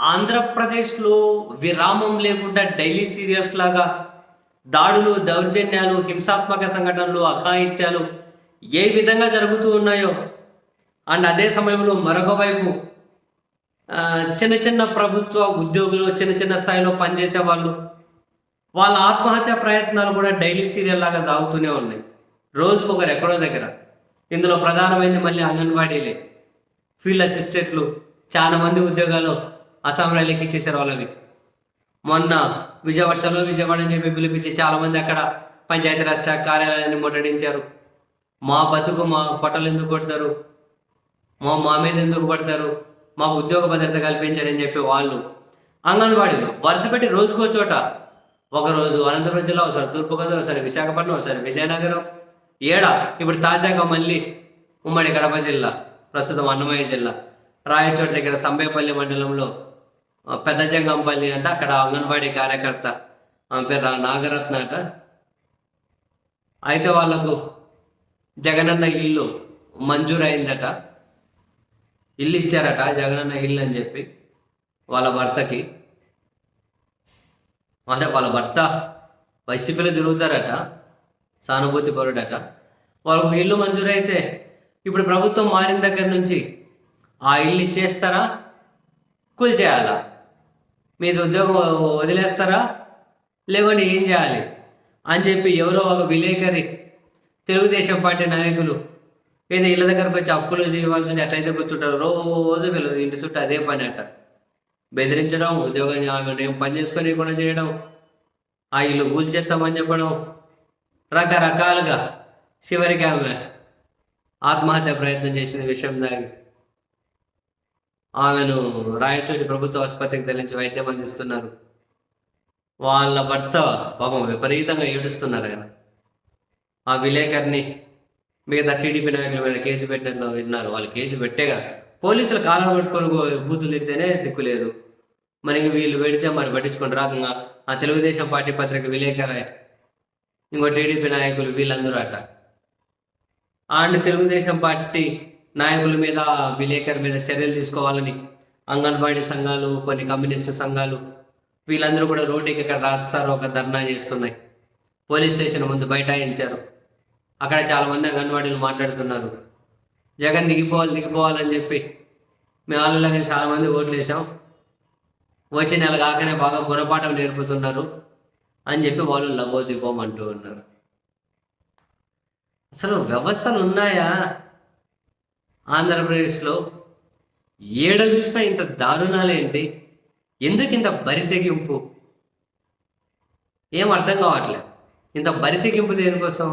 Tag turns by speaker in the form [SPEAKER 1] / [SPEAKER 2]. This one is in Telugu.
[SPEAKER 1] ఆంధ్రప్రదేశ్లో విరామం లేకుండా డైలీ సీరియల్స్ లాగా దాడులు దౌర్జన్యాలు హింసాత్మక సంఘటనలు అఘాయిత్యాలు ఏ విధంగా జరుగుతూ ఉన్నాయో అండ్ అదే సమయంలో మరొక వైపు చిన్న చిన్న ప్రభుత్వ ఉద్యోగులు చిన్న చిన్న స్థాయిలో పనిచేసే వాళ్ళు వాళ్ళ ఆత్మహత్య ప్రయత్నాలు కూడా డైలీ సీరియల్ లాగా సాగుతూనే ఉన్నాయి. రోజుకు ఒకరు ఎక్కడో దగ్గర. ఇందులో ప్రధానమైనది మళ్ళీ అంగన్వాడీలే. ఫీల్డ్ అసిస్టెంట్లు చాలా మంది ఉద్యోగాలు అస్సాం రైల్వేకి ఇచ్చేసారు వాళ్ళకి మొన్న విజయవాడ చలో విజయవాడ అని చెప్పి పిలిపించి చాలామంది అక్కడ పంచాయతీరాజ్ శాఖ కార్యాలయాన్ని ముట్టడించారు. మా బతుకు మా పొట్టలు ఎందుకు కొడతారు? మా మా మీద ఎందుకు పడతారు? మాకు ఉద్యోగ భద్రత కల్పించండి అని చెప్పి వాళ్ళు అంగన్వాడీలు వరుస పెట్టి రోజుకో చోట ఒకరోజు అనంతపురం జిల్లా ఒకసారి తూర్పుగోదావరి ఒకసారి విశాఖపట్నం ఒకసారి విజయనగరం ఏడా ఇప్పుడు తాజాగా మళ్ళీ ఉమ్మడి కడప జిల్లా ప్రస్తుతం అన్నమయ్య జిల్లా రాయచోట దగ్గర సంబేపల్లి మండలంలో పెద్ద జంగంపల్లి అంటే అక్కడ అంగన్వాడీ కార్యకర్త ఆమె పేరు రా- నాగరత్న అట. అయితే వాళ్ళకు జగనన్న ఇల్లు మంజూరు అయిందట ఇల్లు ఇచ్చారట జగనన్న ఇల్లు అని చెప్పి వాళ్ళ భర్తకి. అంటే వాళ్ళ భర్త వైసీపీలో తిరుగుతారట సానుభూతి పరుడట. వాళ్ళకు ఇల్లు మంజూరైతే ఇప్పుడు ప్రభుత్వం మారిన దగ్గర నుంచి ఆ ఇల్లు ఇచ్చేస్తారా? కూల్ చేయాలా? మీది ఉద్యోగం వదిలేస్తారా? లేకుంటే ఏం చేయాలి? అని చెప్పి ఎవరో ఒక విలేకరి తెలుగుదేశం పార్టీ నాయకులు ఏదో ఇళ్ళ దగ్గరకు వచ్చి అప్పులు చేయవలసి ఎట్లయితే కూర్చుంటారు. రోజు వీళ్ళు ఇంటి చుట్టూ అదే పని అట్ట బెదిరించడం ఉద్యోగం ఏం పని చేసుకొని కూడా చేయడం ఆ ఇల్లు కూల్చేస్తామని చెప్పడం రకరకాలుగా చివరికి ఆమె ఆత్మహత్య ప్రయత్నం చేసిన విషయం దాగి ఆమెను రాయచోటి ప్రభుత్వ ఆసుపత్రికి తరలించి వైద్యం అందిస్తున్నారు. వాళ్ళ భర్త పాపం విపరీతంగా ఏడుస్తున్నారు ఆయన. ఆ విలేకరిని మిగతా టీడీపీ నాయకుల మీద కేసు పెట్టడం విన్నారు. వాళ్ళు కేసు పెట్టేగా పోలీసులు కాలం పట్టుకొని పో- బూతులు తిడితేనే దిక్కులేదు. మనకి వీళ్ళు పెడితే మరి పట్టించుకొని రాకుండా ఆ తెలుగుదేశం పార్టీ పత్రిక విలేకరే. ఇంకో టీడీపీ నాయకులు వీళ్ళందరూ అట. అండ్ తెలుగుదేశం పార్టీ నాయకుల మీద విలేకరు మీద చర్యలు తీసుకోవాలని అంగన్వాడీ సంఘాలు కొన్ని కమ్యూనిస్టు సంఘాలు వీళ్ళందరూ కూడా రోడ్డుకి ఇక్కడ రాస్తారు ఒక ధర్నా చేస్తున్నాయి. పోలీస్ స్టేషన్ ముందు బైఠాయించారు. అక్కడ చాలామంది అంగన్వాడీలు మాట్లాడుతున్నారు. జగన్ దిగిపోవాలి దిగిపోవాలని చెప్పి మేము వాళ్ళకి చాలా మంది ఓట్లు వేసాం వచ్చే నెల కాకనే బాగా గుణపాఠం నేర్పుతున్నారు అని చెప్పి వాళ్ళు లబో దిగోమంటూ ఉన్నారు. అసలు వ్యవస్థలు ఉన్నాయా? ఆంధ్రప్రదేశ్లో ఏడ చూసినా ఇంత దారుణాలు ఏంటి ఎందుకు ఇంత బరి తెగింపు? ఏం అర్థం కావట్లే. ఇంత బరి తెగింపు దేనికోసం?